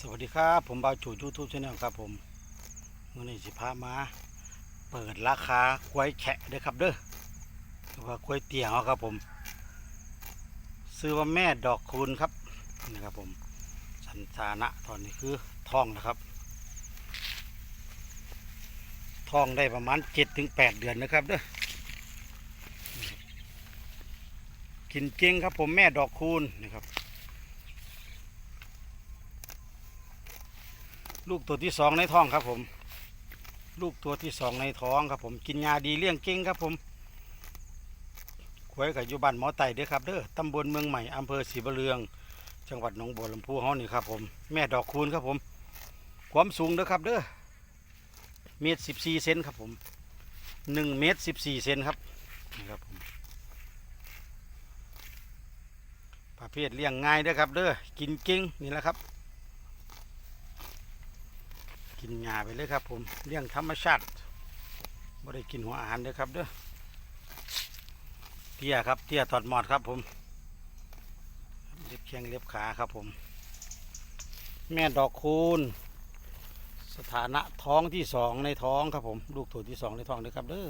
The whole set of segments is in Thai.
สวัสดีครับ ผมบ่าวจูยูทูบชาแนลครับผมมื่อนี้สิพามา เปิดราคากล้วยแฉะเด้อครับเด้อหรือว่ากล้วยเตียวครับผม ซื้อว่าแม่ดอกคูณครับนะครับผมสันสานะตอนนี้คือทองนะครับทองได้ประมาณเจ็ดถึงแปดเดือนนะครับเด้อกินเก่งครับผมแม่ดอกคูณนะครับ ลูกตัวที่สองในท้องครับผม ลูกตัวที่สองในท้องครับผม กินยาดีเลี้ยงเก่งครับผมควยกับอยู่บ้านหมอไต่เด้อครับเด้อตำบลเมืองใหม่อำเภอศรีบะเรือง จังหวัดหนองบัวลำพูเฮานี่ครับผม แม่ดอกคูณครับผม ความสูงเด้อครับเด้อเมตรสิบสี่เซนครับผมหนึ่งเมตรสิบสี่เซนครับนี่ครับผมประเภทเลี้ยงง่ายเด้อครับเด้อกินเก่งนี่แหละครับ กินหญ้าไปเลยครับ ผมเลี้ยงธรรมชาติไม่ได้กินหัวอาหารเด้อครับเด้อเตี้ยครับเตี้ยถอดหมอดครับ ผมเล็บแข้งเล็บขาครับผม แม่ดอกคูณสถานะท้องที่สองในท้องครับผม ลูกตัวที่สองในท้องเด้อครับเด้อ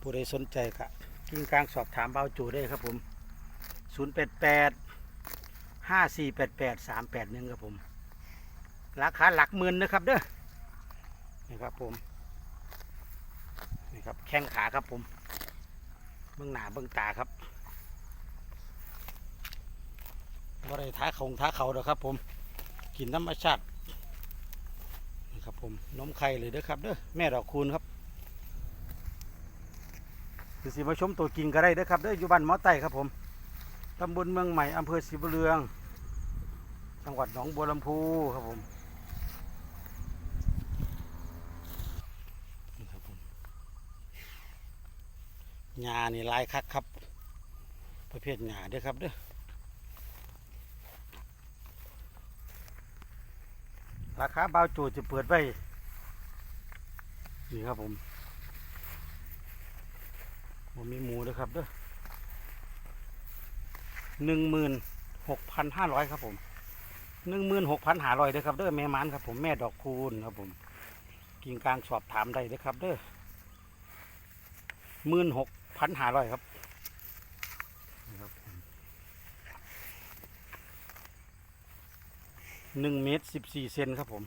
ผู้ใดสนใจกะกิ้งกลางสอบถามเบาจูได้ครับผมศูนย์แปดแปดห้าสี่แปดแปดสามแปดหนึ่งครับผม ราคาหลักหมื่นนะครับเด้อนี่ครับผมนี่ครับแข้งขาครับผมเบื้องหน้าเบื้องตาครับบ่ได้ท้าเขาท้าเขาเด้อครับ ผมกินธรรมชาตินี่ครับผมนมไข่เลยเด้อครับเด้อแม่ดอกคูณครับคืสิมาชมตัวกินก็ได้เด้อครับเด้ออยู่บ้านมอไต่ครับผมตำบลเมืองใหม่อำเภอศรีบุญเรือง จังหวัดหนองบัวลำพูครับผม นี่ครับผม หญ้านี่ลายคักครับ ประเภทหญ้าเด้อครับเด้อราคาเบาจูจะเปิดไว้นี่ครับผมผมมีหมูด้วยครับเด้อหนึ่งหมื่นหกพันห้าร้อยครับผมหนึ่งหมื่นหกพันห้าร้อยเด้อครับเด้อแม่มันครับผมแม่ดอกคูณครับผมกิ่งกลางสอบถามได้เลยครับเด้อหมื่นหก พันห้าร้อยครับหนึ่งเมตรสิบสี่เซนครับผม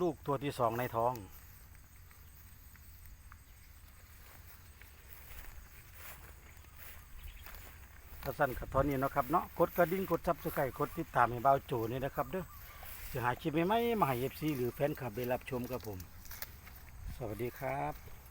ลูกตัวที่สองในท้อง ถ้าสั้นกับทอนนี้เนาะครับเนาะกดกระดิ่งกดซับสไครต์กดติดตามให้เบาโจนี่นะครับเด้อจะหาคลิปใหม่ๆมาให้เอฟซีหรือแฟนคลับได้รับชมครับผม สวัสดีครับ